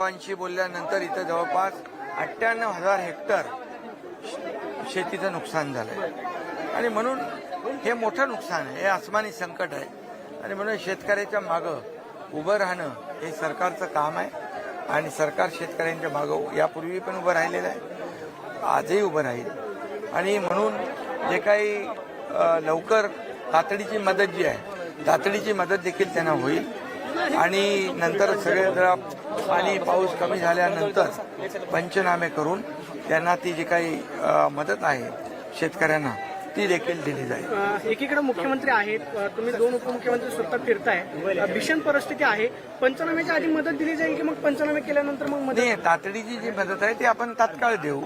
गावांशी बोलल्यानंतर इथं जवळपास अठ्ठ्याण्णव हजार हेक्टर शेतीचं नुकसान झालंय. आणि म्हणून हे मोठं नुकसान आहे हे आसमानी संकट आहे. आणि म्हणून शेतकऱ्याच्या मागं उभं राहणं हे सरकारचं काम आहे. आणि सरकार शेतकऱ्यांच्या मागं यापूर्वी पण उभं राहिलेलं आहे आजही उभं राहील. आणि म्हणून जे काही लवकर तातडीची मदत जी आहे तातडीची मदत देखील त्यांना होईल. आणि नंतर सगळे जरा पाणी पाऊस कमी झाल्यानंतर पंचनामे करून त्यांना ती जी काही मदत आहे शेतकऱ्यांना ती देखील दिली जाईल. एकीकडे मुख्यमंत्री आहेत तुम्ही दोन उपमुख्यमंत्री स्वतः फिरताय. भीषण परिस्थिती आहे. पंचनाम्याच्या आधी मदत दिली जाईल की मग पंचनामे केल्यानंतर मग मदत? नाही तातडीची जी मदत आहे ती आपण तात्काळ देऊ.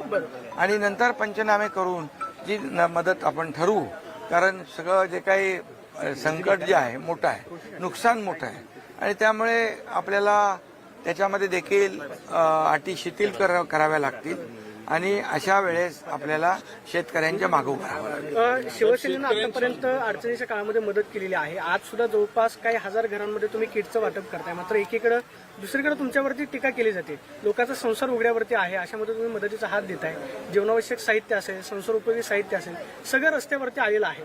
आणि नंतर पंचनामे करून जी मदत आपण ठरवू. कारण सगळं जे काही संकट जे आहे मोठं आहे नुकसान मोठं आहे. आणि त्यामुळे आपल्याला त्याच्यामध्ये देखील अटी शिथिल कराव्या लागतील. आणि अशा वेळेस आपल्याला शेतकऱ्यांच्या मागं शिवसेनेनं आतापर्यंत अडचणीच्या काळामध्ये मदत केलेली आहे. आज सुद्धा जवळपास काही हजार घरांमध्ये तुम्ही किटचं वाटप करताय. मात्र एकीकडे दुसरीकडे तुमच्यावरती टीका केली जाते. लोकांचा संसार उघड्यावरती आहे अशामध्ये तुम्ही मदतीचा हात देताय. जीवनावश्यक साहित्य असेल संसार उपयोगी साहित्य असेल सगळं रस्त्यावरती आलेलं आहे.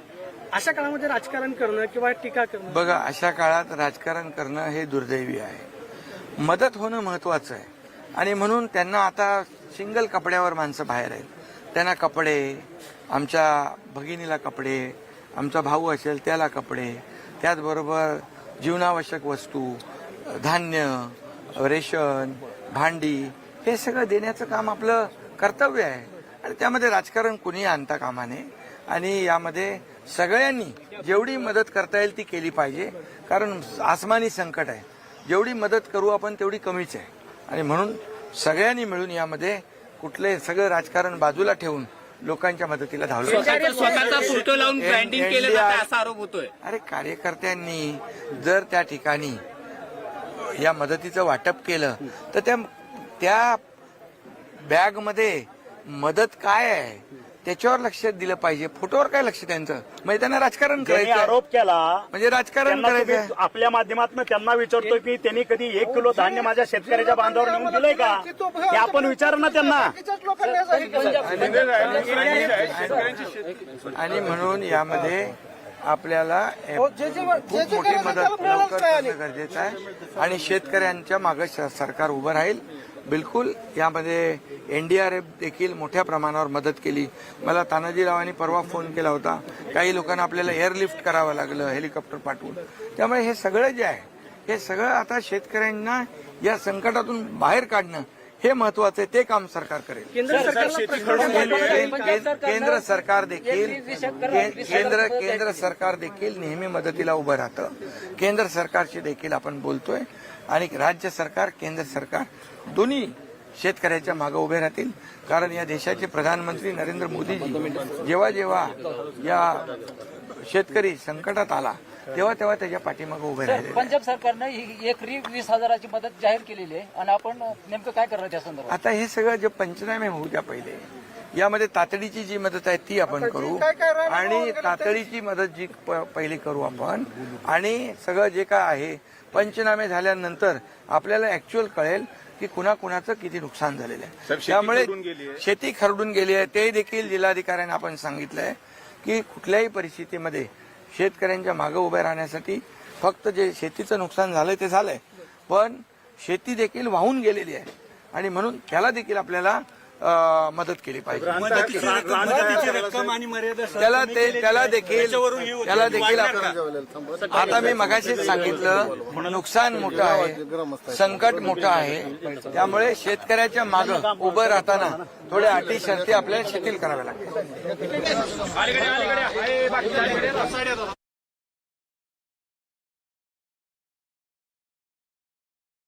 अशा काळामध्ये राजकारण करणं किंवा टीका करणं? बघा अशा काळात राजकारण करणं हे दुर्दैवी आहे. मदत होणं महत्वाचं आहे. आणि म्हणून त्यांना आता सिंगल कपड्यावर माणसं बाहेर आहेत. त्यांना कपडे आमच्या भगिनीला कपडे आमचा भाऊ असेल त्याला कपडे त्याचबरोबर जीवनावश्यक वस्तू धान्य रेशन भांडी हे सगळं देण्याचं काम आपलं कर्तव्य आहे. आणि त्यामध्ये राजकारण कुणी आणता कामा नये. आणि यामध्ये सगळ्यांनी जेवढी मदत करता येईल ती केली पाहिजे. कारण आसमानी संकट आहे. जेवढी मदत करू आपण तेवढी कमीच आहे. आणि म्हणून सगळ्यांनी मिळून यामध्ये कुठले सगळं राजकारण बाजूला ठेवून लोकांच्या मदतीला धावलं अरे कार्यकर्त्यांनी जर त्या ठिकाणी या मदतीचं वाटप केलं तर त्या त्या बॅगमध्ये मदत काय आहे? त्याच्यावर लक्ष दिलं पाहिजे फोटोवर काय लक्ष त्यांचं म्हणजे त्यांना राजकारण त्यांनी करायचं. आरोप केला म्हणजे राजकारण त्यांना करायचं तुम्ही. आपल्या माध्यमातून त्यांना विचारतो की त्यांनी कधी एक किलो धान्य माझ्या शेतकऱ्याच्या बांधावर नेऊन दिलंय का हे आपण विचार ना त्यांना आणि म्हणून यामध्ये आपल्याला खूप मोठी मदत लवकर करणं गरजेचं आहे आणि शेतकऱ्यांच्या मागे श- सरकार उभं राहील बिलकुल यामध्ये एन डी आर एफ देखील मोठ्या प्रमाणावर मदत केली. मला तानाजीरावांनी परवा फोन केला होता. काही लोकांना आपल्याला एअरलिफ्ट करावं लागलं हेलिकॉप्टर पाठवून. त्यामुळे हे सगळं जे आहे हे सगळं आता शेतकऱ्यांना या संकटातून बाहेर काढणं हे महत्वाचं आहे ते काम सरकार करेल. केंद्र केंद्र सरकार देखील के- केंद्र केंद्र सरकार देखील नेहमी मदतीला उभं राहतं. केंद्र सरकारशी देखील आपण बोलतोय. आणि राज्य सरकार केंद्र सरकार दोन्ही शेतकऱ्याच्या मागे उभे राहतील. कारण या देशाचे प्रधानमंत्री नरेंद्र मोदीजी जेव्हा जेव्हा या शेतकरी संकटात आला तेव्हा तेव्हा त्याच्या पाठीमागे उभे राहिले. पंजाब सरकारनं ही एकरी वीस हजाराची मदत जाहीर केलेली आहे आणि आपण नेमकं काय करणार त्या संदर्भात? आता हे सगळं जे पंचनामे होऊ द्या पहिले यामध्ये तातडीची जी मदत आहे ती आपण करू आणि तातडीची मदत जी प- पहिली करू आपण. आणि सगळं जे काय आहे पंचनामे झाल्यानंतर आपल्याला ऍक्च्युअल कळेल की कुणाकुणाचं किती नुकसान झालेलं आहे. त्यामुळे शेती खरडून गेली आहे. ते देखील जिल्हाधिकाऱ्यांना आपण सांगितलंय की कुठल्याही परिस्थितीमध्ये शेतकऱ्यांच्या मागे उभे राहण्यासाठी फक्त जे शेतीचं नुकसान झालंय ते झालंय. पण शेती देखील वाहून गेलेली आहे. आणि म्हणून त्याला देखील आपल्याला मदत केली पाहिजे. त्याला ते त्याला देखील त्याला देखील आपण- आता मी मगाशीच सांगितलं नुकसान मोठं आहे संकट मोठं आहे. त्यामुळे शेतकऱ्याच्या मागं उभं राहताना थोड्या अटी शर्ती आपल्याला शिथिल कराव्या लागतील.